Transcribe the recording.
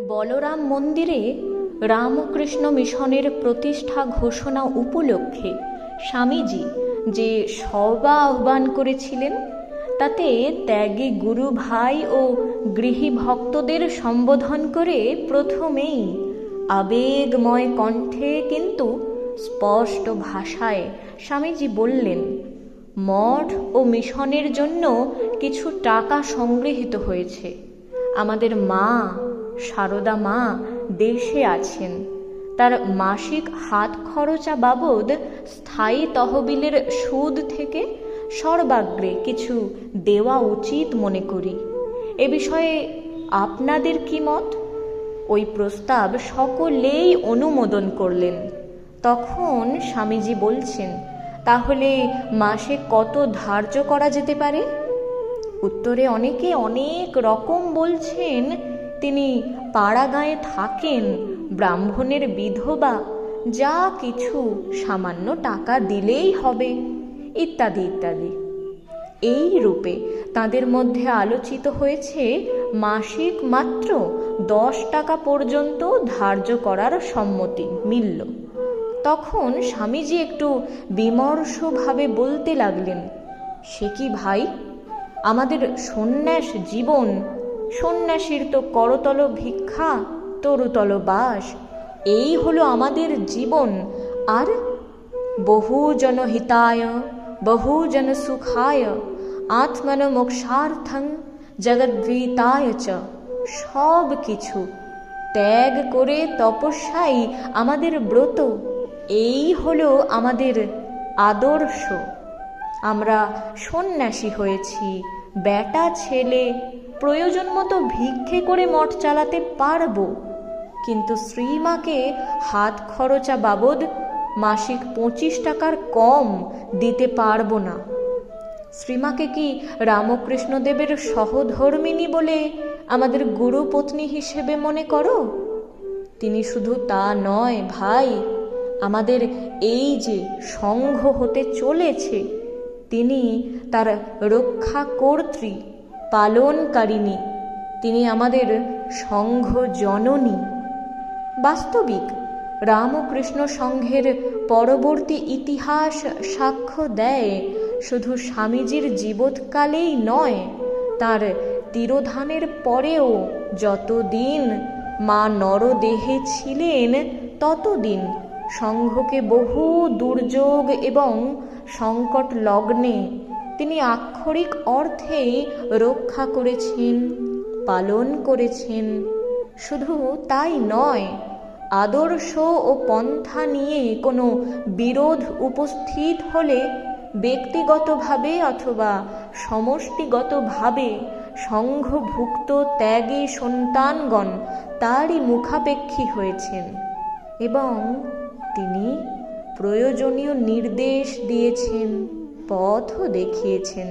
বলরাম মন্দিরে রামকৃষ্ণ মিশনের প্রতিষ্ঠা ঘোষণা উপলক্ষে স্বামীজি যে সভা আহ্বান করেছিলেন, তাতে ত্যাগী গুরু ভাই ও গৃহী ভক্তদের সম্বোধন করে প্রথমেই আবেগময় কণ্ঠে কিন্তু স্পষ্ট ভাষায় স্বামীজি বললেন, মঠ ও মিশনের জন্য কিছু টাকা সংগৃহীত হয়েছে। আমাদের মা সারদা মা দেশে আছেন। তার মাসিক হাত খরচা বাবদ স্থায়ী তহবিলের সুদ থেকে সর্বাগ্রে কিছু দেওয়া উচিত মনে করি। এ বিষয়ে আপনাদের কি মত? ওই প্রস্তাব সকলেই অনুমোদন করলেন। তখন স্বামীজি বলছেন, তাহলে মাসে কত ধার্য করা যেতে পারে? উত্তরে অনেকে অনেক রকম বলছেন তিনি পাড়াগাঁয়ে থাকেন, ব্রাহ্মণের বিধবা, যা কিছু সামান্য টাকা দিলেই হবে, ইত্যাদি ইত্যাদি। এই রূপে তাদের মধ্যে আলোচিত হয়েছে মাসিক মাত্র দশ টাকা পর্যন্ত ধার্য করার সম্মতি মিলল। তখন স্বামীজি একটু বিমর্ষভাবে বলতে লাগলেন, সে কি ভাই? আমাদের সন্ন্যাস জীবন সন্ন্যাসীর তো করতল ভিক্ষা, তরুতল বাস। এই হলো আমাদের জীবন। আর বহুজন হিতায়, বহুজন সুখায় আত্মন মোক্ষার্থং জগদ্ভীতায় চ। সব কিছু ত্যাগ করে তপস্যাই আমাদের ব্রত। এই হলো আমাদের আদর্শ। আমরা সন্ন্যাসী হয়েছি, বেটা ছেলে প্রয়োজন মতো ভিক্ষে করে মঠ চালাতে পারব। কিন্তু শ্রীমাকে হাত খরচা বাবদ মাসিক পঁচিশ টাকার কম দিতে পারব না। শ্রীমাকে কি রামকৃষ্ণদেবের সহধর্মিনী বলে আমাদের গুরু পত্নী হিসেবে মনে করো? তিনি শুধু তা নয়, ভাই, আমাদের এই যে সংঘ হতে চলেছে, তিনি তার রক্ষা কর্ত্রী পালনকারিণী। তিনি আমাদের সংঘ জননী বাস্তবিক, রামকৃষ্ণ সংঘের পরবর্তী ইতিহাস সাক্ষ্য দেয় শুধু স্বামীজির জীবৎকালেই নয়, তার তিরোধানের পরেও যতদিন মা নরদেহে ছিলেন, ততদিন সংঘকে বহু দুর্যোগ এবং সংকট লগ্নে তিনি আক্ষরিক অর্থে রক্ষা করেছেন, পালন করেছেন। শুধু তাই নয়, আদর্শ ও পন্থা নিয়ে কোনো বিরোধ উপস্থিত হলে ব্যক্তিগতভাবে অথবা সমষ্টিগতভাবে সংঘভুক্ত ত্যাগী সন্তানগণ তারই মুখাপেক্ষী হয়েছেন এবং তিনি প্রয়োজনীয় নির্দেশ দিয়েছেন। পথও দেখিয়েছেন।